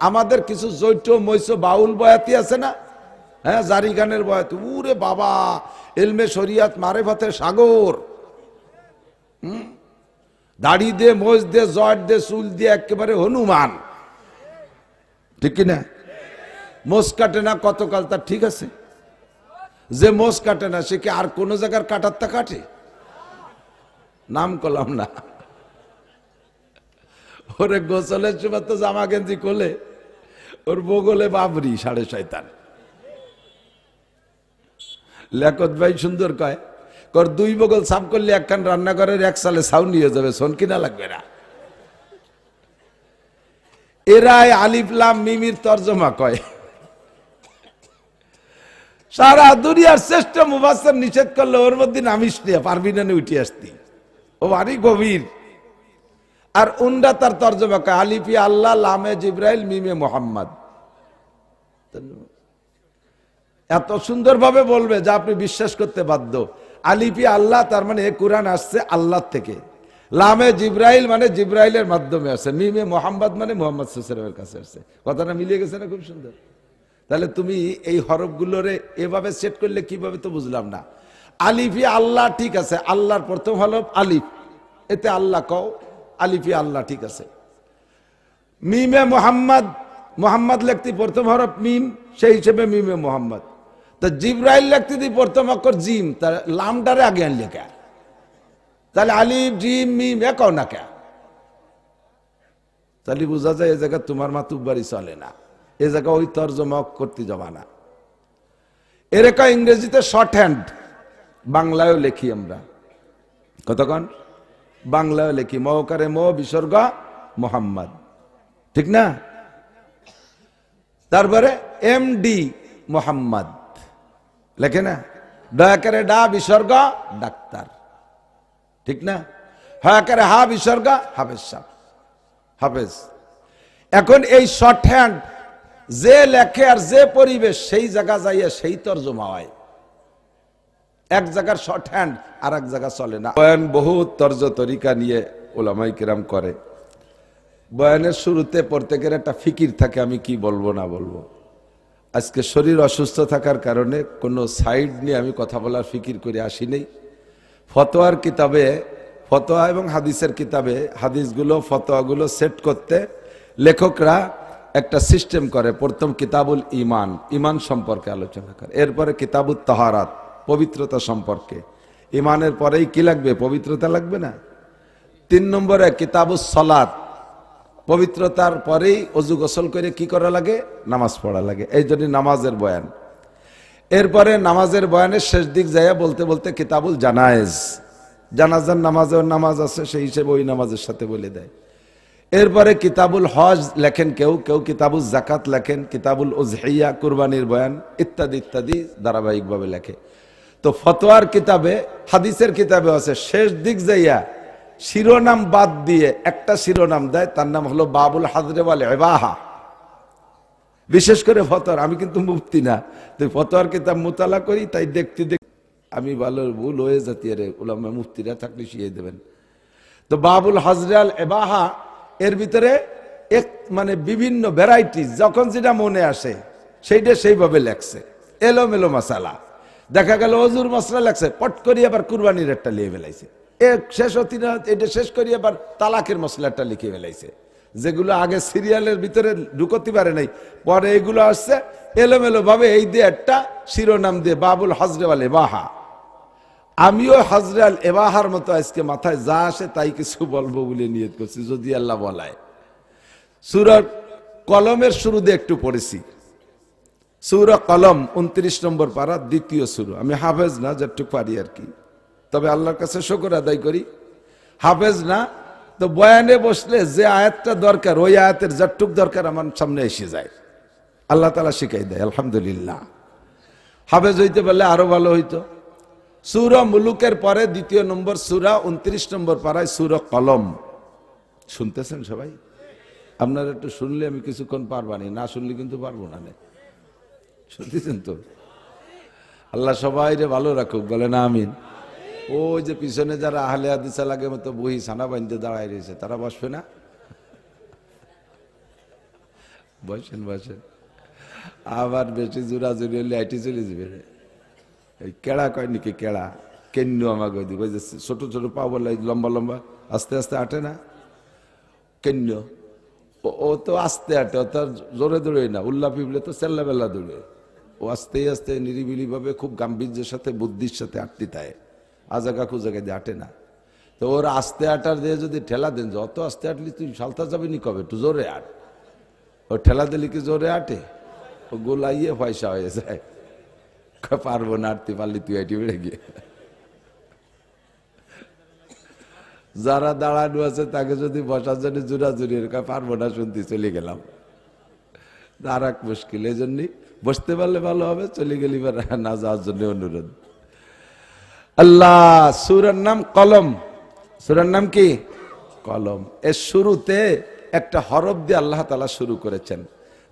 আমাদের কিছু জৈঠ মৈশ বাউল বয়াতি আছে না? হ্যাঁ জারি গানের বয়াতি। উরে বাবা, এলমে শরিয়াত মারে ভাতের সাগর। হুম? দাড়ি দে মোজ দে জট দে চুল দিয়ে একেবারে হনুমান। ঠিক কি না? মোষ কাটে না কতকাল তার ঠিক আছে? যে মোষ কাটে না, সে কি আর কোন জায়গার কাটার তা কাটে? নাম করলাম না। ওরে গোসলের সময় তো জামা গেঞ্জি কোলে ওর বগলে বাবরি, সাড়ে শয়তান। লেখত ভাই সুন্দর কয়, কর দুই বগল সাফ করলে একখান রান্নাঘরের এক সালে সাউন্ড নিয়ে যাবে, শোন কিনা লাগবে না? এরাই আলিফলাম মিমির তর্জমা কয়, সারা দুনিয়ার শ্রেষ্ঠ মুবাসের নিষেধ করলে ওর মধ্যে নামিস নিয়ে পারবি না উঠে আসতি। ও ভারী গভীর। আর উন্ডা তার তর্জমা কয়, আলিফি আল্লাহ, লামে জিব্রাইল, মিমে মোহাম্মদ। এত সুন্দরভাবে বলবে যা আপনি বিশ্বাস করতে বাধ্য। আলিপি আল্লাহ, তার মানে এ কোরআন আসছে আল্লাহ থেকে। লামে জিব্রাইল মানে জিব্রাইলের মাধ্যমে আসছে। মিমে মোহাম্মদ মানে মোহাম্মদ সুসের কাছে আসছে। কথাটা মিলিয়ে গেছে না খুব সুন্দর? তাহলে তুমি এই হরফগুলোরে এভাবে সেট করলে কীভাবে তো বুঝলাম না। আলিফি আল্লাহ ঠিক আছে, আল্লাহর প্রথম হরফ আলিফ। এতে আল্লাহ কও, আলিফি আল্লাহ ঠিক আছে। মিমে মোহাম্মদ মোহাম্মদ লিখতে প্রথম হরফ মিম, সেই হিসেবে মিমে মোহাম্মদ। তো জিব্রাইল লিখতে দি প্রথম অক্ষর জিম তার লামডারে আগে আনলে কে? তাহলে আলিফ, জিম, মিম, এ কও না কে? তাহলে বোঝা যায় এ জায়গা তোমার মাতুবাড়ি চলে না। এ জায়গা ওই তর্জমা করতে যাবা না। এরকা ইংরেজিতে শর্ট হ্যান্ড বাংলায়ও লিখি আমরা। কতক্ষণ? বাংলায় লিখি। মহকারে ম বিসর্গ মোহাম্মদ। ঠিক না? তারপরে এম ডি মোহাম্মদ। লেখে না? দয়াকারে ডা বিসর্গ, ডাক্তার। ঠিক না? হয়াকারে হা বিসর্গ, হাফেজ সাহ। হাফেজ। এখন এই শর্ট হ্যান্ড যে লেখে আর যে পরিবেশ সেই জায়গা যাইয়া সেই তর্জমা হয়। এক জায়গার শর্ট হ্যান্ড আর এক জায়গা চলে না। বহু তর্জ তরিকা নিয়ে ওলামাই কিরাম করে। বয়ানের শুরুতে প্রত্যেকের একটা ফিকির থাকে, আমি কি বলব, না বলব। আজকে শরীর অসুস্থ থাকার কারণে কোনো সাইড নিয়ে আমি কথা বলার ফিকির করে আসি নেই ফতোয়ার কিতাবে, ফতোয়া এবং হাদিসের কিতাবে হাদিসগুলো, ফতোয়াগুলো সেট করতে লেখকরা একটা সিস্টেম করে। প্রথম কিতাবুল ইমান ইমান সম্পর্কে আলোচনা করে। এরপরে কিতাবুল তহারাত, পবিত্রতা সম্পর্কে। ইমানের পরেই কি লাগবে? পবিত্রতা লাগবে না? তিন নম্বরে কিতাবুল সলাত পবিত্রতার পরেই অজু গোসল করে কি করা লাগে? নামাজ পড়া লাগে। এই জন্য নামাজের বয়ান। এরপরে নামাজের বয়ানের শেষ দিক যাইয়া বলতে বলতে কিতাবুল জানায়েজ। জানাজার নামাজের নামাজ আছে, সেই হিসেবে ওই নামাজের সাথে বলে দেয়। এরপরে কিতাবুল হজ লেখেন কেউ কেউ কিতাবুল জাকাত লেখেন, কিতাবুল ওজহিয়া কুরবানির বয়ান ইত্যাদি ইত্যাদি ধারাবাহিকভাবে লেখে। তো ফতোয়ার কিতাবে, হাদিসের কিতাবে আছে, শেষ দিক যাইয়া শিরোনাম বাদ দিয়ে একটা শিরোনাম দেয়, তার নাম হলো বাবুল হাজরেওয়াল এবাহা বিশেষ করে ফতোয়ার, আমি কিন্তু মুফতি না তো ফতোয়ার কিতাব মোতালা করি, তাই দেখতে দেখ আমি ভালো ভুল হয়ে যাতি রে ওলামা মুফতিরা থাকলে শিয়ে দেবেন। তো বাবুল হাজরাল এবাহা এর ভিতরে এক মানে বিভিন্ন ভ্যারাইটি যখন যেটা মনে আসে, সেইটা সেইভাবে লেখছে। এলোমেলো মশালা। দেখা গেল অজুর মশলা লেখছে, পট করি আবার কুরবানির একটা লিয়ে ফেলাইছে। শেষ হতি না, এটা শেষ করি, আবার তালাকের মশলাটা লিখে ফেলাইছে। যেগুলো আগে সিরিয়ালের ভিতরে ঢুকতে পারে নাই, পরে এগুলো আসছে এলোমেলো ভাবে এই দিয়ে একটা শিরোনাম দিয়ে বাবুল হজরেওয়াল এবাহা। আমিও হজরাল এবাহার মতো আজকে মাথায় যা আসে তাই কিছু বলব বলে নিয়ত করছি, যদি আল্লাহ বলায়। সুরর কলমের শুরুতে একটু পড়েছি। সুর কলম, উনত্রিশ নম্বর পারা, দ্বিতীয় সুর। আমি হাফেজ না যেটুক পারি আর কি। তবে আল্লাহর কাছে শকর আদায় করি। হাফেজ না, তো বয়ানে বসলে যে আয়াতটা দরকার, ওই আয়াতের যেটুক দরকার আমার সামনে এসে যায়। আল্লাহ তালা শিখাই দেয়, আলহামদুলিল্লাহ। হাফেজ হইতে পারলে আরও ভালো হইতো। সুরা মুলুকের পরে দ্বিতীয় নম্বর সুরা, উনত্রিশ নম্বর পাড়ায় সুর কলম। শুনতেছেন সবাই? আপনারা একটু শুনলে আমি কিছুক্ষণ পারবানি, না শুনলে কিন্তু পারব না নে। শুনতেছেন তো? আল্লাহ সবাই রে ভালো রাখুক বলে না আমিন। ওই যে পিছনে যারা আহলে হাদিসা লাগে, মতো বহি সানা বান্ধে দাঁড়ায় রয়েছে, তারা বসবে না? বসেন বসেন। আবার বেশি জোরা জোরি হলে আইটি চলে যাবে এই কেড়া কয় নাকি কেড়া? কেন্নু আমাকে ওই যে ছোট ছোট পা বলে লম্বা লম্বা, আস্তে আস্তে আটে না? কেন্য ও- তো আস্তে আটে, ও তার জোরে দৌড়ে না, উল্লা পিপলে তো চেল্লা বেল্লা দৌড়ে। ও আস্তে আস্তে নিরিবিলিভাবে খুব গাম্ভীর্যের সাথে, বুদ্ধির সাথে আটটি তাই আজাগা খুজাগা দিয়ে আটে না। তো ওর আস্তে আটার দিয়ে যদি ঠেলা দেন যত আস্তে আটলি তুই সালতা যাবি নি কবে? একটু জোরে আট ও ঠেলা দিলি কি জোরে আটে ও গোলাইয়ে পয়সা হয়ে যায়। পারব না আটতে পারলি তুই আইটি বেড়ে গিয়ে। যারা দাঁড়ানো আছে তাকে যদি বসার জন্য জুড়ি এরকম পারব না, শুনতে, চলে গেলাম। আর এক মুশকিল এই জন্যই বসতে পারলে ভালো হবে, চলে গেলি না যাওয়ার জন্য অনুরোধ। আল্লাহ, সুরের নাম কলম। সুরের নাম কি? কলম। এর শুরুতে একটা হরফ দিয়ে আল্লাহ তালা শুরু করেছেন।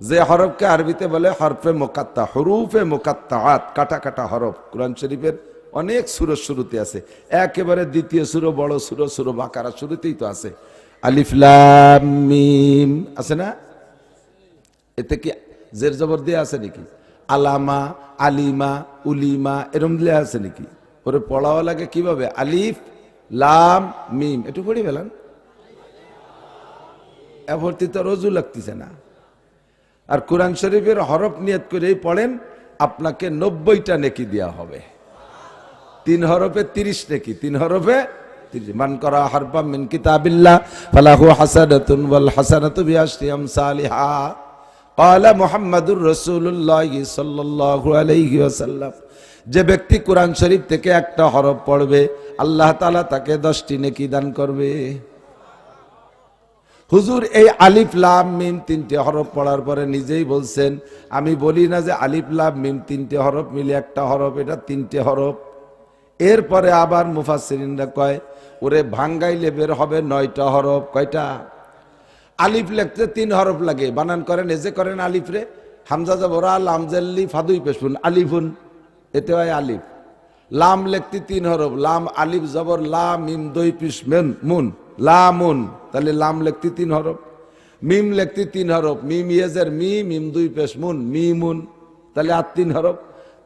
যে হরফকে আরবিতে বলে হরফে মোকাত্তা, হরুফে মোকাত্তা কাটা কাটা হরফ। কোরআন শরীফের অনেক সুরের শুরুতে আছে। একেবারে দ্বিতীয় সুরো, বড় সুরো সুরো বাকারা শুরুতেই তো আছে। আলিফলাম মিম, আছে না? এতে কি জের জবর দিয়ে আছে নাকি? আলামা, আলিমা, উলিমা, এরম দিলে আছে নাকি? ওরে পড়াও লাগে কিভাবে আলিফ লাম মিম একটু পড়ি ফেলান এভর্তি তো রোজু লাগতেছে না আর কোরআন শরীফের হরফ নিয়ত করেই পড়েন আপনাকে নব্বইটা নেকি দেওয়া হবে তিন হরফে তিরিশ নেকি তিন হরফে তিরিশ মান করা হরফা মিন কিতাবিল্লাহ ফালাহু হাসানাতুন ওয়াল হাসানাতু বিআশরি আমসালিহা قال মুহাম্মাদুর রাসূলুল্লাহ সাল্লাল্লাহু আলাইহি ওয়াসাল্লাম যে ব্যক্তি কোরআন শরীফ থেকে একটা হরফ পড়বে, আল্লাহ তালা তাকে দশটি নেকি দান করবে। হুজুর, এই আলিফ লাভ মিম তিনটে হরফ পড়ার পরে নিজেই বলছেন, আমি বলি না যে আলিফ লাভ মিম তিনটে হরফ মিলে একটা হরফ, এটা তিনটে হরফ। এরপরে আবার মুফাসসিরিনরা কয়, ওরে ভাঙ্গাইলে বের হবে নয়টা হরফ। কয়টা? আলিফ লেখতে তিন হরফ লাগে। বানান করেন এজে করেন আলিফ রে। হামজা জবরা লামজাল্লি ফাদুই পেশুন আলিফুন। এতে হয় আলিফ। লাম লিখতে তিন হরফ। লাম, আলিফ, জবর লা মিম, দই, পিস, মেন, মুন। লামুন তাহলে লাম লিখতে তিন হরফ। মিম লিখতে তিন হরফ। মিম ইয়েজের মি, মিম, দুই, পেশ, মুন মিমুন তাহলে আর তিন হরফ।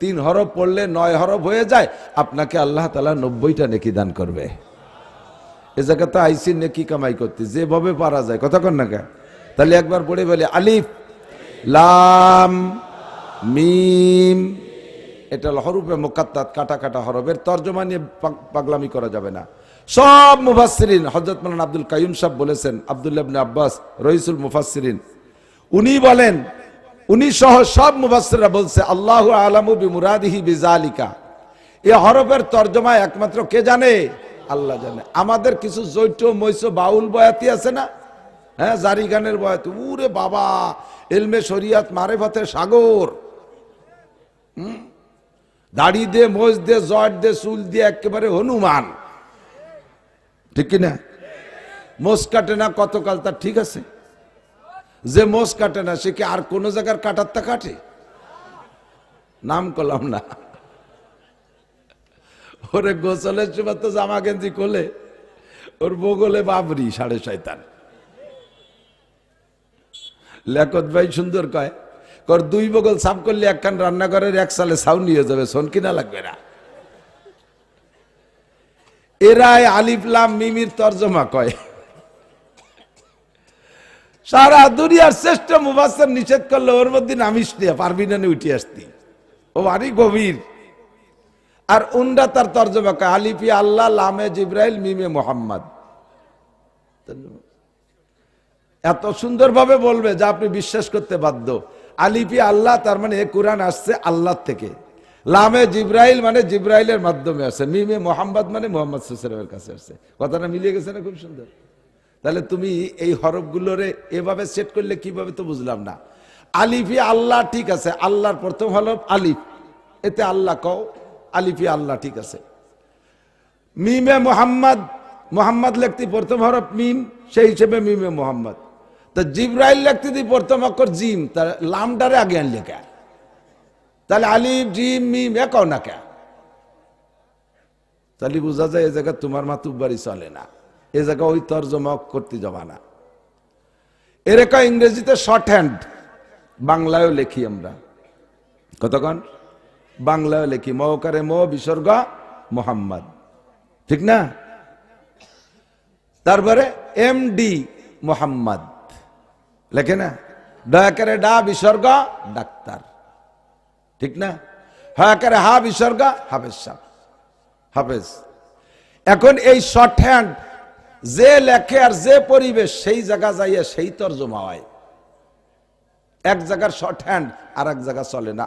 তিন হরফ পড়লে নয় হরফ হয়ে যায়। আপনাকে আল্লাহ তালা নব্বইটা নেকি দান করবে। এ জায়গাতে আইসি নেকি কামাই করতে। যেভাবে পারা যায়। কথা কন না কে? তাহলে একবার পড়ে বলে, আলিফ, লাম, মিম এটা হরুপে মোকাত্তাত কাটা কাটা হরফের তর্জমা নিয়ে পাগলামি করা যাবে না। সব মুফাসসিরিন, হযরত মাওলানা আব্দুল কাইয়ুম সাহেব বলেছেন, আব্দুল্লাহ ইবনে আব্বাস, রইসুল মুফাসসিরিন। উনি বলেন, উনি সহ সব মুফাসসিররা বলছে, আল্লাহু আলামু বিমুরাদিহি বিজালিকা। এই হরফের তর্জমা একমাত্র কে জানে? আল্লাহ জানে। আমাদের কিছু জৈট মৈশ বাউল বয়াতি আছে না? হ্যাঁ জারি গানের বয়াতি। উরে বাবা, এলমে শরিয়াত, মারেফাতে সাগর? দাড়ি দে মোজ দে, জট দে, চুল দিয়ে একেবারে হনুমান। ঠিক কিনা? মোষ কাটে না, কতকাল তার ঠিক আছে? যে মোষ কাটে না, সে কি আর কোনো জায়গার কাটার তা কাটে? নাম করলাম না। ওরে গোসলের সময় তো জামা গেঞ্জি কোলে ওর বগলে বাবরি, সাড়ে শয়তান। লেখত ভাই সুন্দর কয় কর দুই বগল সাফ করলে একখান রান্নাঘরের এক সালে সাউন্ড নিয়ে যাবে, শোন কিনা লাগবে না। এরাই আলিফলাম মিমির তর্জমা কয়। সারা দুনিয়ার শ্রেষ্ঠ মুবাসের নিষেধ করলে ওর মধ্যে নামিস নিয়ে পারবি না উঠে আসতি। ও ভারী গভীর। আর উন্ডা তার তর্জমা কয়, আলিফি আল্লাহ, লামে জিব্রাইল, মিমে মোহাম্মদ। এত সুন্দরভাবে বলবে যা আপনি বিশ্বাস করতে বাধ্য। আলিফি আল্লাহ, তার মানে এ কোরআন আসছে আল্লাহ থেকে। লামে জিব্রাইল মানে জিব্রাইলের মাধ্যমে আসছে। মিমে মোহাম্মদ মানে মোহাম্মদ সুসেরের কাছে আসছে। কথাটা মিলিয়ে গেছে না খুব সুন্দর? তাহলে তুমি এই হরফগুলোরে এভাবে সেট করলে কীভাবে তো বুঝলাম না। আলিফি আল্লাহ ঠিক আছে, আল্লাহর প্রথম হরফ আলিফ। এতে আল্লাহ কও, আলিফি আল্লাহ ঠিক আছে। মিমে মোহাম্মদ মোহাম্মদ লেখতি প্রথম হরফ মিম, সেই হিসেবে মিমে মোহাম্মদ। তো জিব্রাইল লিখতে দি প্রথম অক্ষর জিম তার লামডারে আগে আনলে কে? তাহলে আলিফ জিম, মিম, এ কও না কে? তাহলে বোঝা যায় এ জায়গা তোমার মাতুব্বারি চলে না। এ জায়গা ওই তর্জমা করতে যাবা না। এর একটা ইংরেজিতে শর্ট হ্যান্ড বাংলায়ও লেখি আমরা। কতক্ষণ? বাংলায় লেখি, মহকারে মো, বিসর্গ, মোহাম্মদ। ঠিক না? তারপরে এম ডি, মোহাম্মদ। লেখে না? ডয়াকারে ডা বিসর্গ, ডাক্তার। ঠিক না? হয়াকারে হা বিসর্গ, হাফেজ সাহ হাফেজ। এখন এই শর্ট হ্যান্ড যে লেখে আর যে পরিবেশ, সেই জায়গা যাইয়া সেই তর্জমা হয়। এক জায়গার শর্ট হ্যান্ড আর এক জায়গা চলে না।